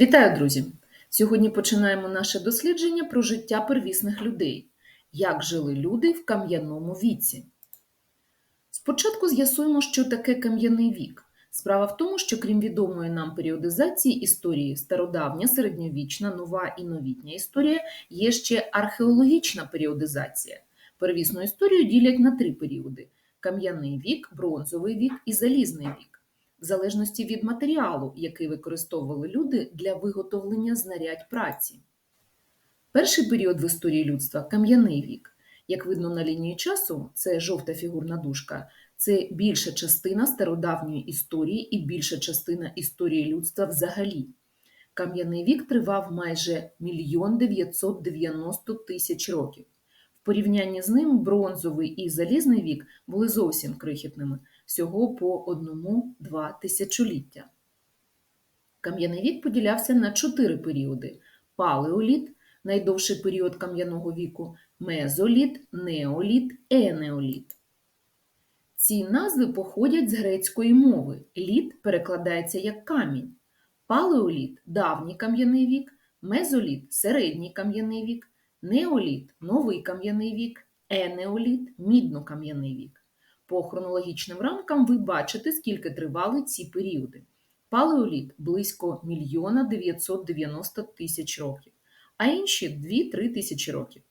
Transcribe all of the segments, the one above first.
Вітаю, друзі! Сьогодні починаємо наше дослідження про життя первісних людей. Як жили люди в кам'яному віці? Спочатку з'ясуємо, що таке кам'яний вік. Справа в тому, що крім відомої нам періодизації історії стародавня, середньовічна, нова і новітня історія, є ще археологічна періодизація. Первісну історію ділять на три періоди: кам'яний вік, бронзовий вік і залізний вік в залежності від матеріалу, який використовували люди для виготовлення знарядь праці. Перший період в історії людства кам'яний вік. Як видно на лінії часу, це жовта фігурна дужка, це більша частина стародавньої історії і більша частина історії людства взагалі. Кам'яний вік тривав майже 1 990 тисяч років. В порівнянні з ним бронзовий і залізний вік були зовсім крихітними всього по одному-два тисячоліття. Кам'яний вік поділявся на чотири періоди: палеоліт, найдовший період кам'яного віку, мезоліт, неоліт, енеоліт. Ці назви походять з грецької мови. Літ перекладається як камінь. Палеоліт давній кам'яний вік, мезоліт середній кам'яний вік, неоліт новий кам'яний вік, енеоліт мідно-кам'яний вік. По хронологічним рамкам ви бачите, скільки тривали ці періоди. Палеоліт близько 1 990 тисяч років, а інші 2-3 тисячі років.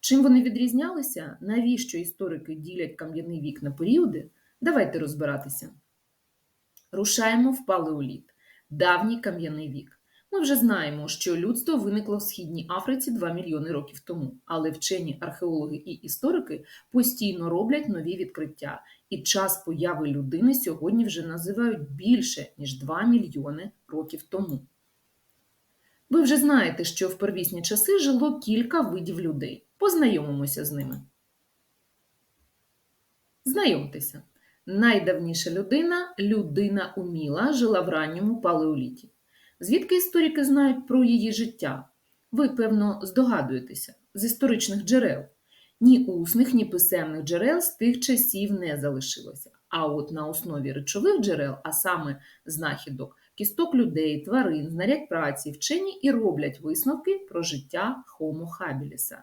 Чим вони відрізнялися, навіщо історики ділять кам'яний вік на періоди? Давайте розбиратися. Рушаємо в палеоліт, давній кам'яний вік. Ми вже знаємо, що людство виникло в Східній Африці 2 мільйони років тому, але вчені археологи і історики постійно роблять нові відкриття, і час появи людини сьогодні вже називають більше, ніж 2 мільйони років тому. Ви вже знаєте, що в первісні часи жило кілька видів людей. Познайомимося з ними. Знайомтеся. Найдавніша людина людина уміла, жила в ранньому палеоліті. Звідки історики знають про її життя? Ви, певно, здогадуєтеся, з історичних джерел. Ні усних, ні писемних джерел з тих часів не залишилося. А от на основі речових джерел, а саме знахідок, кісток людей, тварин, знарядь праці, вчені і роблять висновки про життя Homo habilis.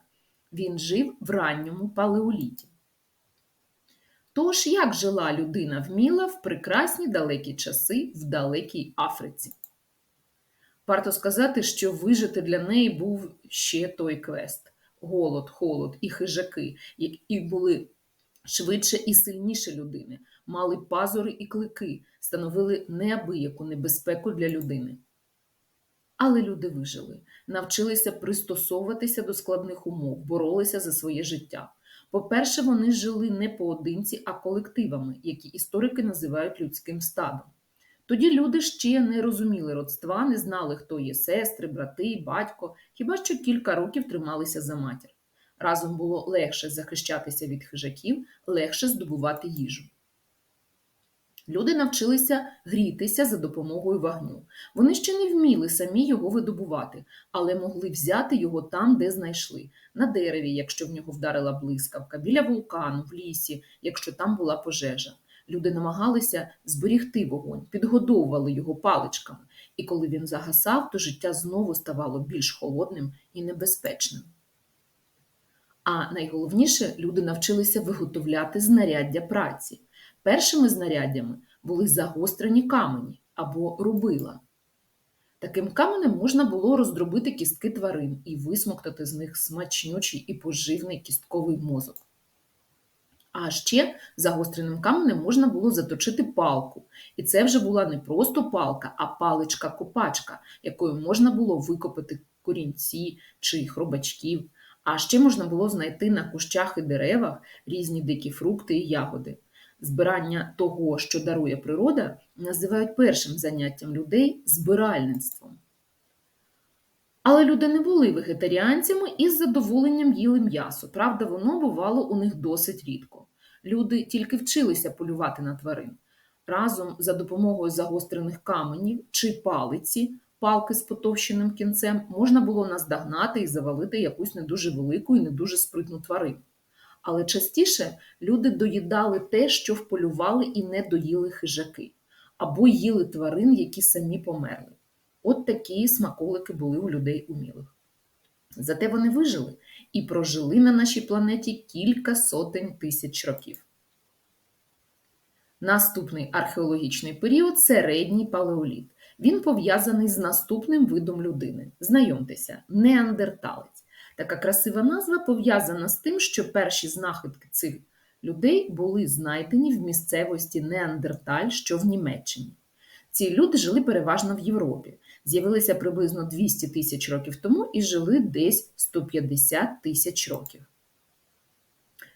Він жив в ранньому палеоліті. Тож, як жила людина вміла в прекрасні далекі часи в далекій Африці? Варто сказати, що вижити для неї був ще той квест: голод, холод і хижаки, які були швидше і сильніше людини, мали пазури і клики, становили неабияку небезпеку для людини. Але люди вижили, навчилися пристосовуватися до складних умов, боролися за своє життя. По-перше, вони жили не поодинці, а колективами, які історики називають людським стадом. Тоді люди ще не розуміли родства, не знали, хто є сестри, брати, батько, хіба що кілька років трималися за матір. Разом було легше захищатися від хижаків, легше здобувати їжу. Люди навчилися грітися за допомогою вогню. Вони ще не вміли самі його видобувати, але могли взяти його там, де знайшли на дереві, якщо в нього вдарила блискавка, біля вулкану, в лісі, якщо там була пожежа. Люди намагалися зберігти вогонь, підгодовували його паличками, і коли він загасав, то життя знову ставало більш холодним і небезпечним. А найголовніше, люди навчилися виготовляти знаряддя праці. Першими знаряддями були загострені камені або рубила. Таким каменем можна було роздробити кістки тварин і висмоктати з них смачнючий і поживний кістковий мозок. А ще загостреним каменем можна було заточити палку. І це вже була не просто палка, а паличка-копачка, якою можна було викопати корінці чи хробачків. А ще можна було знайти на кущах і деревах різні дикі фрукти і ягоди. Збирання того, що дарує природа, називають першим заняттям людей збиральництвом. Але люди не були вегетаріанцями і з задоволенням їли м'ясо. Правда, воно бувало у них досить рідко. Люди тільки вчилися полювати на тварин. Разом за допомогою загострених каменів чи палиці, палки з потовщеним кінцем, можна було наздогнати і завалити якусь не дуже велику і не дуже спритну тварину. Але частіше люди доїдали те, що вполювали і не доїли хижаки, або їли тварин, які самі померли. От такі смаколики були у людей умілих. Зате вони вижили і прожили на нашій планеті кілька сотень тисяч років. Наступний археологічний період середній палеоліт. Він пов'язаний з наступним видом людини. Знайомтеся, неандерталець. Така красива назва пов'язана з тим, що перші знахідки цих людей були знайдені в місцевості Неандерталь, що в Німеччині. Ці люди жили переважно в Європі, з'явилися приблизно 200 тисяч років тому і жили десь 150 тисяч років.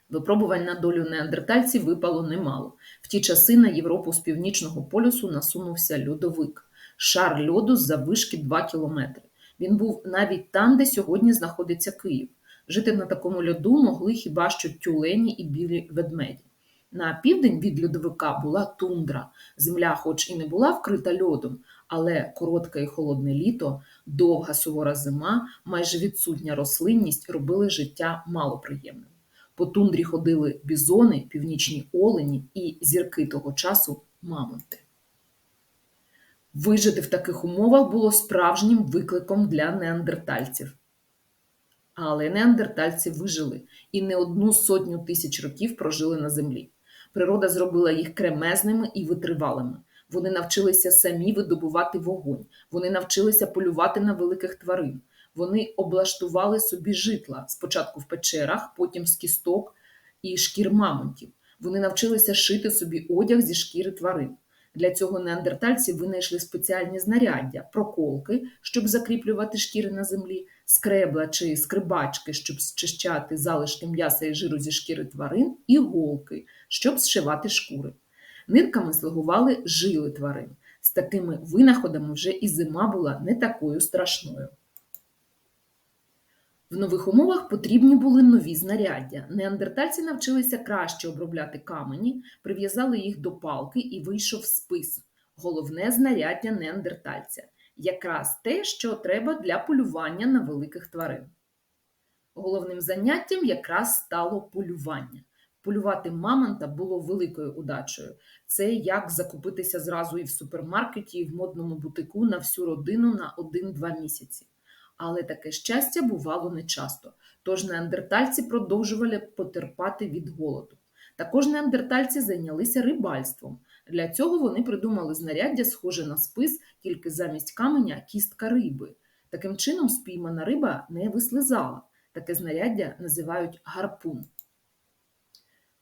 Випробувань на долю неандертальців випало немало. В ті часи на Європу з північного полюсу насунувся льодовик, шар льоду з заввишки 2 кілометри. Він був навіть там, де сьогодні знаходиться Київ. Жити на такому льоду могли хіба що тюлені і білі ведмеді. На південь від льодовика була тундра. Земля, хоч і не була вкрита льодом, але коротке і холодне літо, довга сувора зима, майже відсутня рослинність робили життя малоприємним. По тундрі ходили бізони, північні олені і зірки того часу мамонти. Вижити в таких умовах було справжнім викликом для неандертальців. Але неандертальці вижили і не одну сотню тисяч років прожили на землі. Природа зробила їх кремезними і витривалими. Вони навчилися самі видобувати вогонь, вони навчилися полювати на великих тварин. Вони облаштували собі житла спочатку в печерах, потім з кісток і шкір мамонтів. Вони навчилися шити собі одяг зі шкіри тварин. Для цього неандертальці винайшли спеціальні знаряддя, проколки, щоб закріплювати шкіри на землі, скребла чи скрибачки, щоб зчищати залишки м'яса і жиру зі шкіри тварин, і голки, щоб зшивати шкури. Нитками слугували жили тварин. З такими винаходами вже і зима була не такою страшною. В нових умовах потрібні були нові знаряддя. Неандертальці навчилися краще обробляти камені, прив'язали їх до палки і вийшов спис. Головне знаряддя неандертальця якраз те, що треба для полювання на великих тварин. Головним заняттям якраз стало полювання. Полювати мамонта було великою удачею. Це як закупитися зразу і в супермаркеті, і в модному бутику на всю родину на 1-2 місяці. Але таке щастя бувало нечасто, тож неандертальці продовжували потерпати від голоду. Також неандертальці зайнялися рибальством. Для цього вони придумали знаряддя, схоже на спис, тільки замість каменя кістка риби. Таким чином, спіймана риба не вислизала. Таке знаряддя називають гарпун.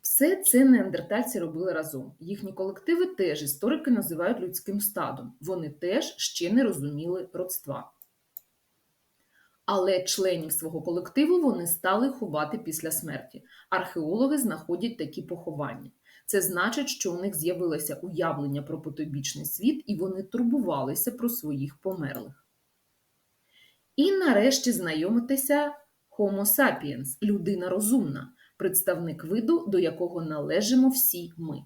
Все це неандертальці робили разом. Їхні колективи теж історики називають людським стадом. Вони теж ще не розуміли родства. Але членів свого колективу вони стали ховати після смерті. Археологи знаходять такі поховання. Це значить, що у них з'явилося уявлення про потойбічний світ, і вони турбувалися про своїх померлих. І нарешті знайомитися Homo sapiens – людина розумна, представник виду, до якого належимо всі ми.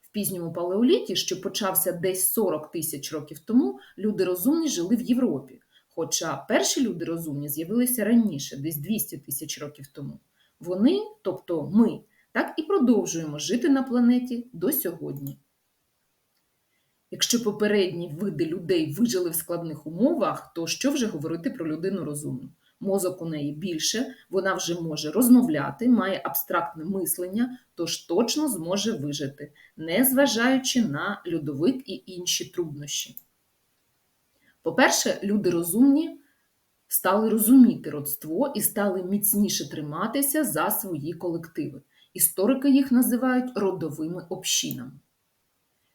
В пізньому палеоліті, що почався десь 40 тисяч років тому, люди розумні жили в Європі. Хоча перші люди розумні з'явилися раніше, десь 200 тисяч років тому. Вони, тобто ми, так і продовжуємо жити на планеті до сьогодні. Якщо попередні види людей вижили в складних умовах, то що вже говорити про людину розумну? Мозок у неї більше, вона вже може розмовляти, має абстрактне мислення, тож точно зможе вижити, не зважаючи на льодовик і інші труднощі. По-перше, люди розумні стали розуміти родство і стали міцніше триматися за свої колективи. Історики їх називають родовими общинами.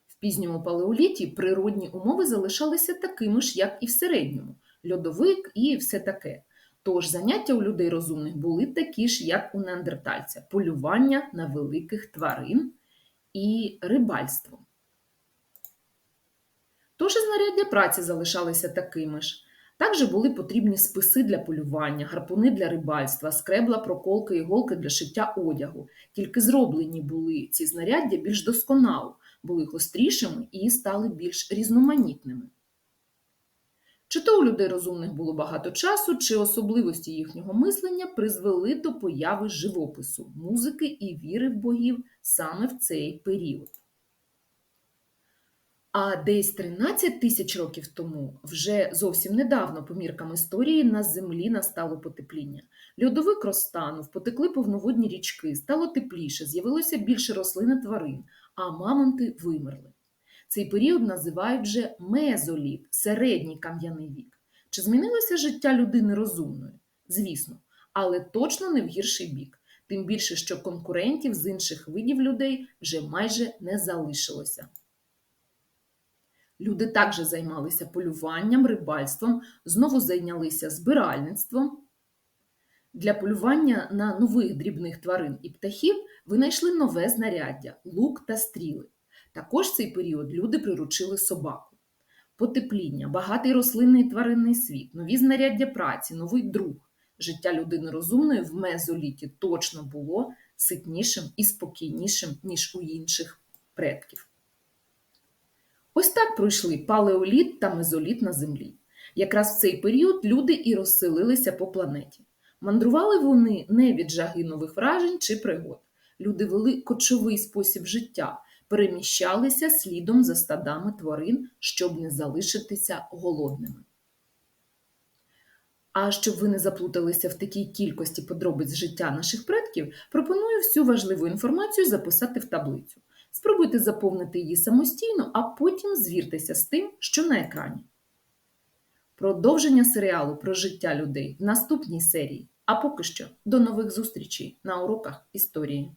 В пізньому палеоліті природні умови залишалися такими ж, як і в середньому льодовик і все таке. Тож заняття у людей розумних були такі ж, як у неандертальця полювання на великих тварин і рибальство. Тож і знаряддя праці залишалися такими ж. Також були потрібні списи для полювання, гарпуни для рибальства, скребла, проколки і голки для шиття одягу. Тільки зроблені були ці знаряддя більш досконало, були гострішими і стали більш різноманітними. Чи то у людей розумних було багато часу, чи особливості їхнього мислення призвели до появи живопису, музики і віри в богів саме в цей період. А десь 13 тисяч років тому, вже зовсім недавно, по міркам історії, на землі настало потепління. Льодовик розтанув, потекли повноводні річки, стало тепліше, з'явилося більше рослин і тварин, а мамонти вимерли. Цей період називають вже мезоліт, середній кам'яний вік. Чи змінилося життя людини розумної? Звісно, але точно не в гірший бік. Тим більше, що конкурентів з інших видів людей вже майже не залишилося. Люди також займалися полюванням, рибальством, знову зайнялися збиральництвом. Для полювання на нових дрібних тварин і птахів винайшли нове знаряддя лук та стріли. Також в цей період люди приручили собаку. Потепління, багатий рослинний і тваринний світ, нові знаряддя праці, новий друг. Життя людини розумної в мезоліті точно було ситнішим і спокійнішим, ніж у інших предків. Ось так пройшли палеоліт та мезоліт на землі. Якраз в цей період люди і розселилися по планеті. Мандрували вони не від жаги нових вражень чи пригод. Люди вели кочовий спосіб життя, переміщалися слідом за стадами тварин, щоб не залишитися голодними. А щоб ви не заплуталися в такій кількості подробиць життя наших предків, пропоную всю важливу інформацію записати в таблицю. Спробуйте заповнити її самостійно, а потім звіртеся з тим, що на екрані. Продовження серіалу про життя людей в наступній серії. А поки що до нових зустрічей на уроках історії.